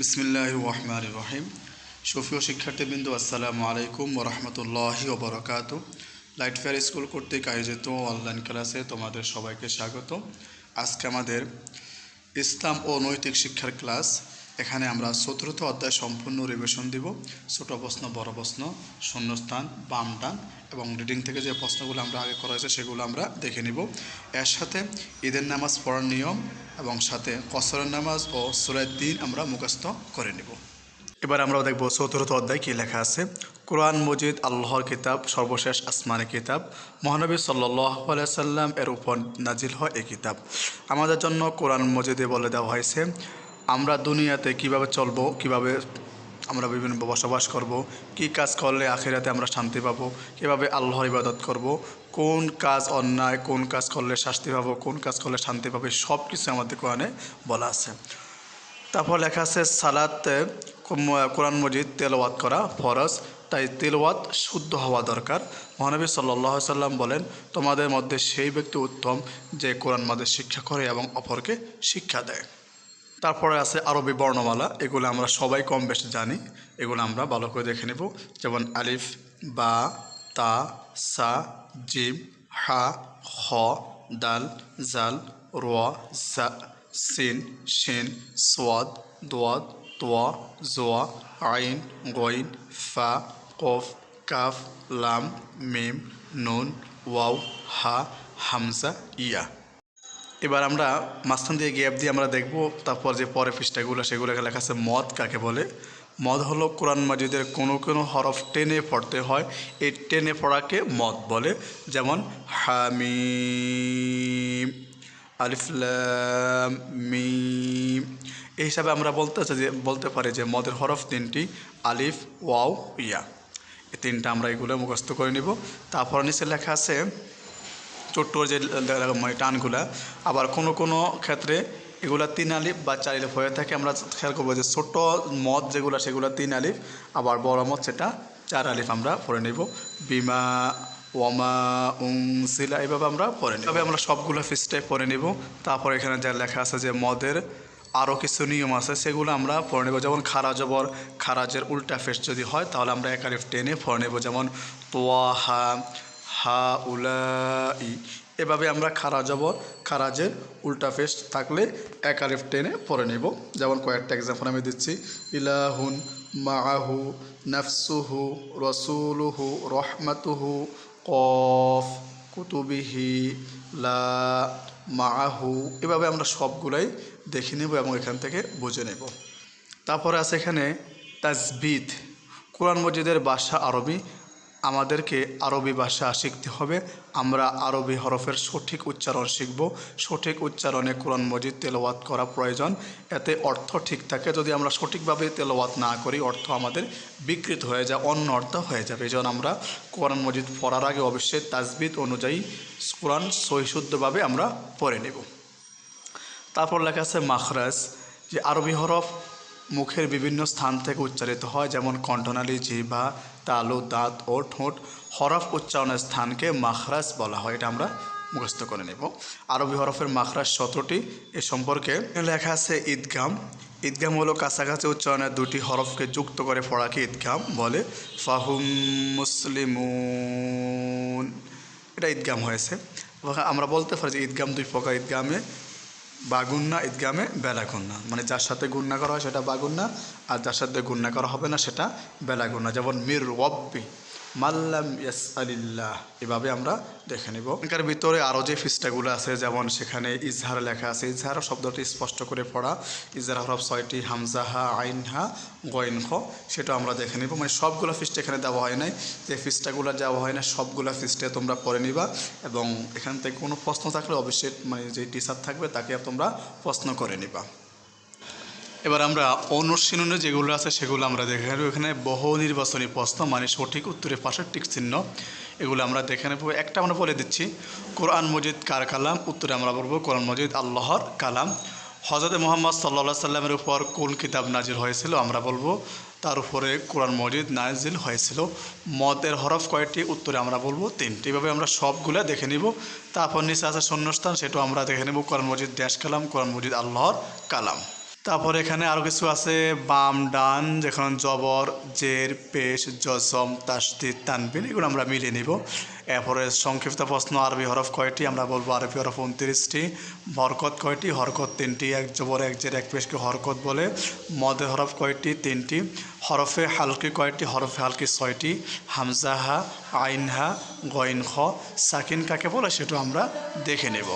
বিসমিল্লাহ রহমান রহিম। সুফিও শিক্ষার্থীবৃন্দ, আসসালামু আলাইকুম ওরহমতুল্লাহি ওবরাকাত। লাইট ফেয়ার স্কুল কর্তৃক আয়োজিত অনলাইন ক্লাসে তোমাদের সবাইকে স্বাগত। আজকে আমাদের ইসলাম ও নৈতিক শিক্ষার ক্লাস এখানে আমরা চতুর্থ অধ্যায় সম্পূর্ণ রিভিশন দিব। ছোট প্রশ্ন, বড় প্রশ্ন, শূন্যস্থান, বাম ডান এবং রিডিং থেকে যে প্রশ্নগুলো আমরা আগে করা হয়েছে সেগুলো আমরা দেখে নিব। এর সাথে ঈদের নামাজ পড়ার নিয়ম এবং সাথে কসরের নামাজ ও সুরায় দিন আমরা মুখস্থ করে নিব। এবার আমরা দেখব চতুর্থ অধ্যায় কী লেখা আছে। কোরআন, মজিদ, আল্লাহর কিতাব, সর্বশেষ আসমানি কিতাব। মহানবী সাল্লাহ সাল্লাম এর উপর নাজিল হয় এই কিতাব। আমাদের জন্য কোরআন, মজিদে বলে দেওয়া হয়েছে আমরা দুনিয়াতে কীভাবে চলবো, কীভাবে আমরা বিভিন্ন বসবাস করব, কি কাজ করলে আখিরাতে আমরা শান্তি পাবো, কীভাবে আল্লাহর ইবাদত করব, কোন কাজ অন্যায়, কোন কাজ করলে শাস্তি পাবো, কোন কাজ করলে শান্তি পাবে সব কিছু আমাদের কোরআনে বলা আছে। তারপর লেখা আছে, সালাতে কোরআন মজিদ তেলাওয়াত করা ফরজ, তাই তেলাওয়াত শুদ্ধ হওয়া দরকার। মহানবী সাল্লাহ সাল্লাম বলেন, তোমাদের মধ্যে সেই ব্যক্তি উত্তম যে কোরআন মাদের শিক্ষা করে এবং অপরকে শিক্ষা দেয়। তারপরে আছে আরবি বর্ণমালা, এগুলো আমরা সবাই কম বেশি জানি, এগুলো আমরা ভালো করে দেখে নেব। যেমন আলিফ, বা, তা, সা, জিম, হা, হ, দাল, জাল র জা, সিন, শিন, সোয়াদ, দোয়াদ, তোয়া, জোয়া, আইন, গইন, ফা, কফ, কাফ, লাম, মিম, নুন, ওয়াও, হা, হামজা, ইয়া। এবার আমরা মাঝখান দিয়ে গ্যাপ দিয়ে আমরা দেখব, তারপর যে পরে পৃষ্ঠাগুলো সেগুলো লেখা আছে মদ কাকে বলে? মদ হলো কোরআন মাজিদের কোনো কোনো হরফ টেনে পড়তে হয়, এই টেনে পড়াকে মদ বলে। যেমন হামিম আলিফলাম মিম। এই হিসাবে আমরা বলতে যে, বলতে পারি যে মদের হরফ তিনটি, আলিফ, ওয়াও, ইয়া। এই তিনটা আমরা এগুলো মুখস্থ করে নিব। তারপর নিচে লেখা আছে ছোট্ট যে মানে টানগুলা, আবার কোনো কোনো ক্ষেত্রে এগুলা তিন আলিফ বা চার আলিফ হয়ে থাকে। আমরা খেয়াল করব যে ছোট্ট মদ যেগুলো, সেগুলো তিন আলিফ, আবার বড় মদ সেটা চার আলিফ আমরা পড়ে নেব। বিমা ওমা উং সিলা এভাবে আমরা পড়ে নেব। তবে আমরা সবগুলো ফিসটাই পড়ে নেব। তারপর এখানে যা লেখা আছে যে মদের আরও কিছু নিয়ম আছে, সেগুলো আমরা পড়ে নেব। যেমন খারা জবর, খারাজের উল্টা ফেস যদি হয়, তাহলে আমরা এক আলিফ টেনে পড়ে নেব। যেমন তোয়া হা উলাই এভাবে আমরা খারা জবর, খারাজের উল্টা ফেস থাকলে এক আলিফ টেনে পরে নেব। যেমন কয়েকটা এক্সাম্পল আমি দিচ্ছি। ইলাহুন মাহু নফসুহু, রসুলুহু, রহমাতুহু, কফ, কুতুবিহি, লা মাহু এভাবে আমরা সবগুলাই দেখে নেব এবং এখান থেকে বুঝে নেব। তারপরে আছে এখানে তাজবিদ কোরআন মসজিদের বাসা আরবি। আমাদেরকে আরবি ভাষা শিখতে হবে। আমরা আরবি হরফের সঠিক উচ্চারণ শিখব। সঠিক উচ্চারণে কোরআন মজিদ তেলাওয়াত করা প্রয়োজন। এতে অর্থ ঠিক থাকে। যদি আমরা সঠিকভাবে তেলাওয়াত না করি, অর্থ আমাদের বিকৃত হয়ে যায়, অন্য অর্থ হয়ে যাবে। এই আমরা কোরআন মজিদ পড়ার আগে অবশ্যই তাজবিদ অনুযায়ী কোরআন সহিশুদ্ধভাবে আমরা পড়ে নেব। তারপর লেখা আছে মাখরাজ, যে আরবি হরফ মুখের বিভিন্ন স্থান থেকে উচ্চারিত হয়, যেমন কণ্ঠনালী জিভা তালু, দাঁত ও ঠোঁট। হরফ উচ্চারণের স্থানকে মাখরাজ বলা হয়, এটা আমরা মুখস্থ করে নেব। আরবি হরফের মাখরাজ সতেরোটি এ সম্পর্কে লেখা আছে ঈদগাম। ঈদগাম হলো কাছাকাছি উচ্চারণের দুটি হরফকে যুক্ত করে পড়াকে ঈদগাম বলে। ফাহুম মুসলিমুন। এটা ঈদগাম হয়েছে। আমরা বলতে পারি যে ঈদগাম দুই প্রকার, ঈদগামে বাগুন্না ঈদগামে বেলাগুন্না। মানে যার সাথে গুন্না করা হয় সেটা বাগুন্না, আর যার সাথে গুন্না করা হবে না সেটা বেলাগুন্না। যেমন মির ওয়াব্বি মাল্লাম ইয়াস আলিল্লাহ এভাবে আমরা দেখে নিব। এখানকার ভিতরে আরও যে ফিস্টাগুলো আছে, যেমন সেখানে ইজহার লেখা আছে। ইজহার শব্দটি স্পষ্ট করে পড়া। ইজহার হরফ ছয়টি হামজাহা আইনহা গইনহ সেটা আমরা দেখে নিব। মানে সবগুলো ফিস্ট এখানে দেওয়া হয় নাই। যে ফিস্টাগুলো দেওয়া হয় না সবগুলো ফিস্টে তোমরা পড়ে নিবা এবং এখান থেকে কোনো প্রশ্ন থাকলে অবশ্যই মানে যে টিচার থাকবে তাকে তোমরা প্রশ্ন করে নিবা। এবার আমরা অনুশীলনে যেগুলো আছে সেগুলো আমরা দেখে নেব। এখানে বহু নির্বাচনী প্রশ্ন মানে সঠিক উত্তরের পাশের টিক চিহ্ন, এগুলো আমরা দেখে নেব। একটা আমরা বলে দিচ্ছি, কোরআন মজিদ কার কালাম? উত্তরে আমরা বলব, কোরআন মজিদ আল্লাহর কালাম। হজরত মোহাম্মদ সাল্লা সাল্লামের উপর কোন কিতাব নাজিল হয়েছিল? আমরা বলব, তার উপরে কোরআন মজিদ নাজিল হয়েছিল। মদের হরফ কয়েকটি উত্তরে আমরা বলব, তিনটি। এভাবে আমরা সবগুলো দেখে নিব। তারপর নিচে আছে শূন্যস্থান, সেটাও আমরা দেখে নেব। কোরআন মজিদ দেশ কালাম, কোরআন মজিদ আল্লাহর কালাম। তারপর এখানে আরও কিছু আছে, বাম, ডান, যেখানে জবর, জের, পেশ, জজম, তাসদিদ, তানবিন, এগুলো আমরা মিলিয়ে নিব। এরপরে সংক্ষিপ্ত প্রশ্ন, আরবি হরফ কয়টি? আমরা বলব আরবি হরফ উনত্রিশটি। হরকত কয়টি? হরকত তিনটি। এক জবর, এক জের, এক পেশকে হরকত বলে। মদে হরফ কয়টি? তিনটি। হরফে হালকি কয়টি? হরফে হালকি ছয়টি। হামজাহা আইনহা গইন খ। সাকিন কাকে বলে সেটা আমরা দেখে নেব।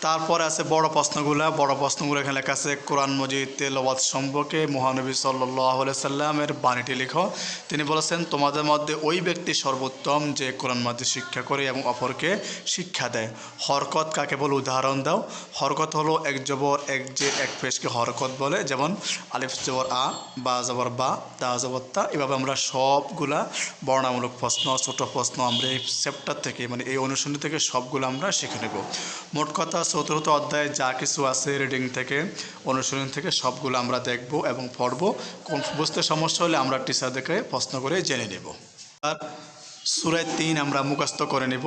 তারপরে আছে বড় প্রশ্নগুলা, বড় প্রশ্নগুলো এখানে লেখা আছে, কোরআন মজিদ তেলবাদ সম্পর্কে মহানবী সাল্লাহ সাল্লামের বাণীটি লিখো। তিনি বলেছেন, তোমাদের মধ্যে ওই ব্যক্তি সর্বোত্তম যে কোরআন মজিদ শিক্ষা করে এবং অপরকে শিক্ষা দেয়। হরকত কাকে বলে? উদাহরণ দাও। হরকত হলো এক জবর, এক যে এক পেশকে হরকত বলে, যেমন আলিফ জবর আ, বা জবর বা, তা জবর তা। এভাবে আমরা সবগুলা বর্ণামূলক প্রশ্ন, ছোট প্রশ্ন আমরা এই চ্যাপ্টার থেকে মানে এই অনুশীলনী থেকে সবগুলো আমরা শিখে নেব। মোট কথা চতুর্থ অধ্যায়ে যা কিছু আছে রিডিং থেকে অনুশীলন থেকে সবগুলো আমরা দেখব এবং পড়ব কোন বুঝতে সমস্যা হলে আমরা টিচারদেরকে প্রশ্ন করে জেনে নেব আর সুরায় তিন আমরা মুখস্থ করে নেব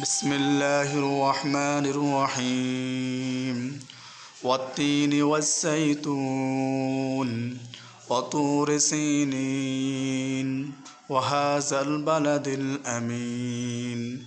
বিসমিল্লাহ রহমান রহিম والتين والزيتون وطور سينين وهذا البلد الأمين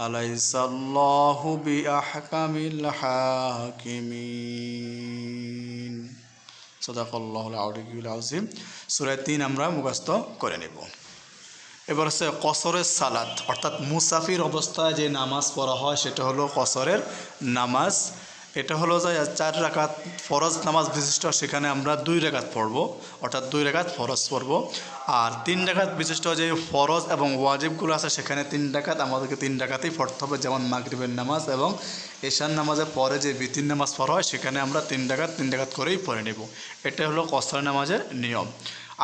أليس الله بأحكم الحاكمين صدق الله العلي العظيم সূরা 3 আমরা মুখস্থ করে নেব এবার হচ্ছে কসরের সালাত অর্থাৎ মুসাফির অবস্থায় যে নামাজ পড়া হয় সেটা হলো কসরের নামাজ এটা হলো যে চার রাকাত ফরজ নামাজ বিশিষ্ট, সেখানে আমরা দুই রেখাত পড়ব, অর্থাৎ দুই রেখাত ফরজ পড়ব। আর তিন রেখাত বিশিষ্ট যে ফরজ এবং ওয়াজিবগুলো আছে, সেখানে তিন ডাকাত আমাদেরকে তিন ডাকাতেই পড়তে হবে, যেমন মাগরিবের নামাজ এবং এশান নামাজের পরে যে বিতিন নামাজ পড়া হয়, সেখানে আমরা তিন ডাকাত তিন ডাকাত করেই পড়ে নেব। এটা হলো কসর নামাজের নিয়ম।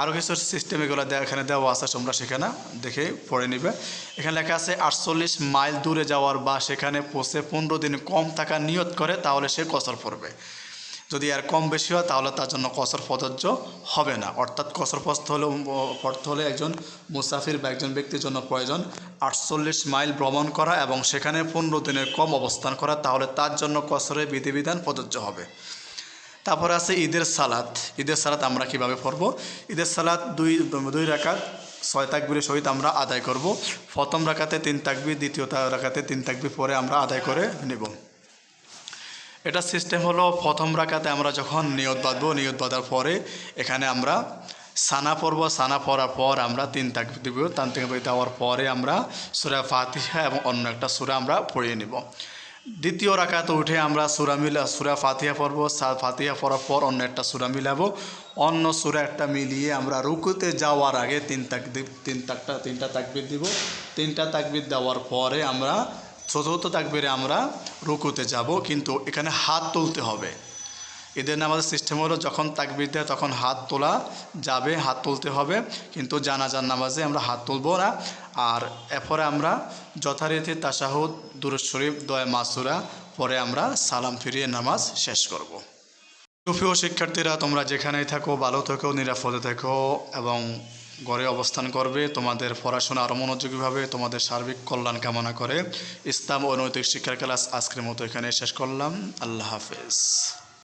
আরও কিছু সিস্টেম এগুলো এখানে দেওয়া আছে, তোমরা সেখানে দেখে পড়ে নিবে। এখানে লেখা আছে, আটচল্লিশ মাইল দূরে যাওয়ার বা সেখানে পৌঁছে পনেরো দিন কম থাকা নিয়ত করে, তাহলে সে কসর পড়বে। যদি আর কম বেশি হয়, তাহলে তার জন্য কসর প্রযোজ্য হবে না। অর্থাৎ কসর পড়তে হলে পড়তে হলে একজন মুসাফির বা একজন ব্যক্তির জন্য প্রয়োজন আটচল্লিশ মাইল ভ্রমণ করা এবং সেখানে পনেরো দিনের কম অবস্থান করা, তাহলে তার জন্য কসরের বিধিবিধান প্রযোজ্য হবে। তারপরে আছে ঈদের সালাত। ঈদের সালাত আমরা কীভাবে পড়ব? ঈদের সালাত দুই দুই রাকাত, ছয় তাকবিরের সহিত আমরা আদায় করব। প্রথম রাকাতে তিন তাকবির, দ্বিতীয় তা- রাকাতে তিন তাকবির পরে আমরা আদায় করে নেব। এটা সিস্টেম হলো, প্রথম রাকাতে আমরা যখন নিয়ত বাঁধবো, নিয়ত বাঁধার পরে এখানে আমরা সানা পড়ব। সানা পড়ার পর আমরা তিন তাকবির দিব। তান তাকবির দেওয়ার পরে আমরা সুরা ফাতিহা এবং অন্য একটা সুরা আমরা পড়িয়ে নেব। দ্বিতীয় রাখাতে উঠে আমরা সুরা মিলা, সুরা ফাতিয়া পড়ব ফাতিহা পড়ার পর অন্য একটা সুরা মিলাবো। অন্য সুরা একটা মিলিয়ে আমরা রুকুতে যাওয়ার আগে তিন তাক তিন তাকটা, তিনটা তাকবির দিব। তিনটা তাকবির দেওয়ার পরে আমরা, চতুর্থ তাকবিরে আমরা রুকুতে যাব, কিন্তু এখানে হাত তুলতে হবে। ঈদের নামাজের সিস্টেম হলো যখন তাকবির দেয় তখন হাত তোলা যাবে, হাত তুলতে হবে। কিন্তু জানাজার নামাজে আমরা হাত তুলবো না। আর এরপরে আমরা যথারীতি তাসাহুদ দুরুদ শরীফ, দয় মাসুরা পরে আমরা সালাম ফিরিয়ে নামাজ শেষ করব। সুপ্রিয় শিক্ষার্থীরা, তোমরা যেখানেই থাকো, ভালো থেকো, নিরাপদে থেকো এবং ঘরে অবস্থান করবে। তোমাদের পড়াশোনা আরও মনোযোগীভাবে তোমাদের সার্বিক কল্যাণ কামনা করে ইসলাম ও নৈতিক শিক্ষার ক্লাস আজকের মতো এখানে শেষ করলাম। আল্লাহ হাফেজ।